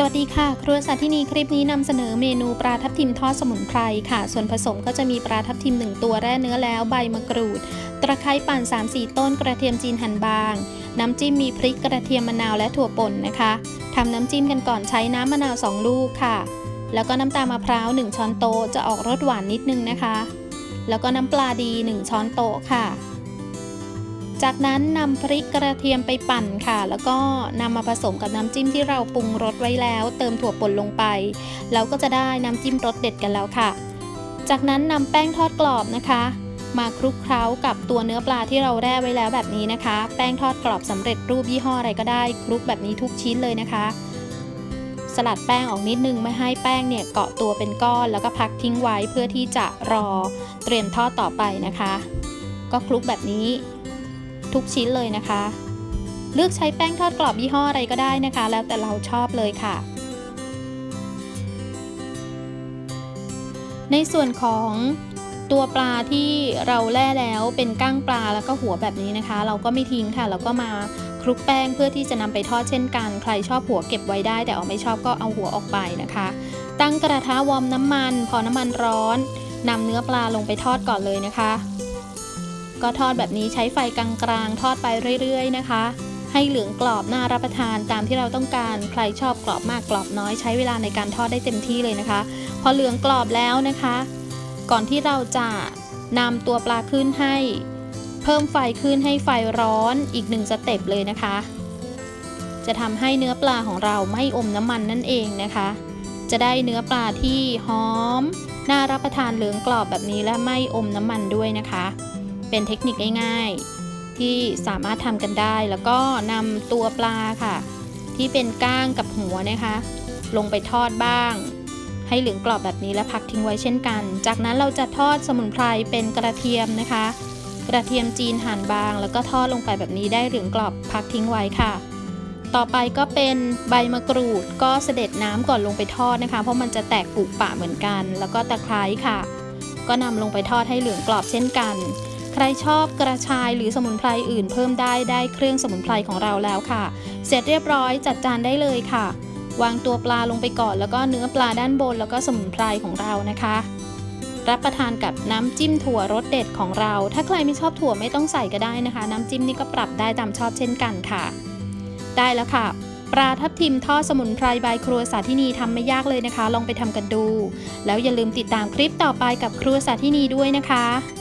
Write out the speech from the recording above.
สวัสดีค่ะ ครัวสาธินีคลิปนี้นำเสนอเมนูปลาทับทิมทอดสมุนไพรค่ะ ส่วนผสมก็จะมีปลาทับทิม 1 ตัวแร่เนื้อแล้วใบมะกรูด ตะไคร้ปั่น3-4 ต้นกระเทียมจีนหั่นบาง น้ำจิ้มมีพริกกระเทียมมะนาวและถั่วป่นนะคะทำน้ำจิ้มกันก่อนใช้น้ำมะนาว 2 ลูกค่ะ แล้วก็น้ำตาลมะพร้าว 1 ช้อนโต๊ะจะออกรสหวานนิดนึงนะคะ แล้วก็น้ำปลาดี 1 ช้อนโต๊ะค่ะ จากนั้นนำพริกกระเทียมไปปั่นค่ะ แล้วก็นำมาผสมกับน้ำจิ้มที่เราปรุงรสไว้แล้ว เติมถั่วป่นลงไปแล้วก็จะได้น้ำจิ้มรสเด็ดกันแล้วค่ะ จากนั้นนำแป้งทอดกรอบนะคะ มาคลุกเคล้ากับตัวเนื้อปลาที่เราแร่ไว้แล้วแบบนี้นะคะ แป้งทอดกรอบสำเร็จรูปยี่ห้ออะไรก็ได้ คลุกแบบนี้ทุกชิ้นเลยนะคะ สลัดแป้งออกนิดนึงไม่ให้แป้งเนี่ยเกาะตัวเป็นก้อน แล้วก็พักทิ้งไว้เพื่อที่จะรอเตรียมทอดต่อไปนะคะ ก็คลุกแบบนี้ ทุกชิ้นเลยนะคะ เลือกใช้แป้งทอดกรอบยี่ห้ออะไรก็ได้นะคะ แล้วแต่เราชอบเลยค่ะ ในส่วนของตัวปลาที่เราแล่แล้วเป็นก้างปลาแล้วก็หัวแบบนี้นะคะ เราก็ไม่ทิ้งค่ะเราก็มาคลุกแป้งเพื่อที่จะนำไปทอดเช่นกัน ใครชอบหัวเก็บไว้ได้ แต่เอาไม่ชอบก็เอาหัวออกไปนะคะ ตั้งกระทะวอร์มน้ำมัน พอน้ำมันร้อนนำเนื้อปลาลงไปทอดก่อนเลยนะคะ ก็ทอดแบบนี้ใช้ไฟกลางๆ ทอดไปเรื่อยๆนะคะ ให้เหลืองกรอบน่ารับประทานตามที่เราต้องการ ใครชอบกรอบมากกรอบน้อยใช้เวลาในการทอดได้เต็มที่เลยนะคะ พอเหลืองกรอบแล้วนะคะ ก่อนที่เราจะนำตัวปลาขึ้นให้ เพิ่มไฟขึ้นให้ไฟร้อนอีกหนึ่งสเต็ปเลยนะคะ จะทำให้เนื้อปลาของเราไม่อมน้ำมันนั่นเองนะคะ จะได้เนื้อปลาที่หอม น่ารับประทานเหลืองกรอบแบบนี้และไม่อมน้ำมันด้วยนะคะ เป็นเทคนิคง่ายๆ ที่สามารถทำกันได้ แล้วก็นำตัวปลาค่ะ ที่เป็นก้างกับหัวนะคะ ลงไปทอดบ้าง ให้เหลืองกรอบแบบนี้และพักทิ้งไว้เช่นกัน จากนั้นเราจะทอดสมุนไพรเป็นกระเทียมนะคะ กระเทียมจีนหั่นบาง แล้วก็ทอดลงไปแบบนี้ได้เหลืองกรอบพักทิ้งไว้ค่ะต่อไปก็เป็นใบมะกรูดก็เสด็จน้ำก่อนลงไปทอดนะคะ เพราะมันจะแตกปุปะเหมือนกัน แล้วก็ตะไคร้ค่ะ ก็นำลงไปทอดให้เหลืองกรอบเช่นกัน รชอบกระชายหรือสมุนไพรอื่นเพิ่มได้ได้เครื่องสมุนไพรของเราแล้วค่ะ เสร็จเรียบร้อยจัดจานได้เลยค่ะ วางตัวปลาลงไปก่อน แล้วก็เนื้อปลาด้านบน แล้วก็สมุนไพรของเรานะคะ รับประทานกับน้ำจิ้มถั่วรสเด็ดของเรา ถ้าใครไม่ชอบถั่วไม่ต้องใส่ก็ได้นะคะ น้ำจิ้มนี่ก็ปรับได้ตามชอบเช่นกันค่ะ ได้แล้วค่ะปลาทับทิมทอดสมุนไพรใบครัวสาธินีทำไม่ยากเลยนะคะ ลองไปทำกันดู แล้วอย่าลืมติดตามคลิปต่อไปกับครัวสาธินีด้วยนะคะ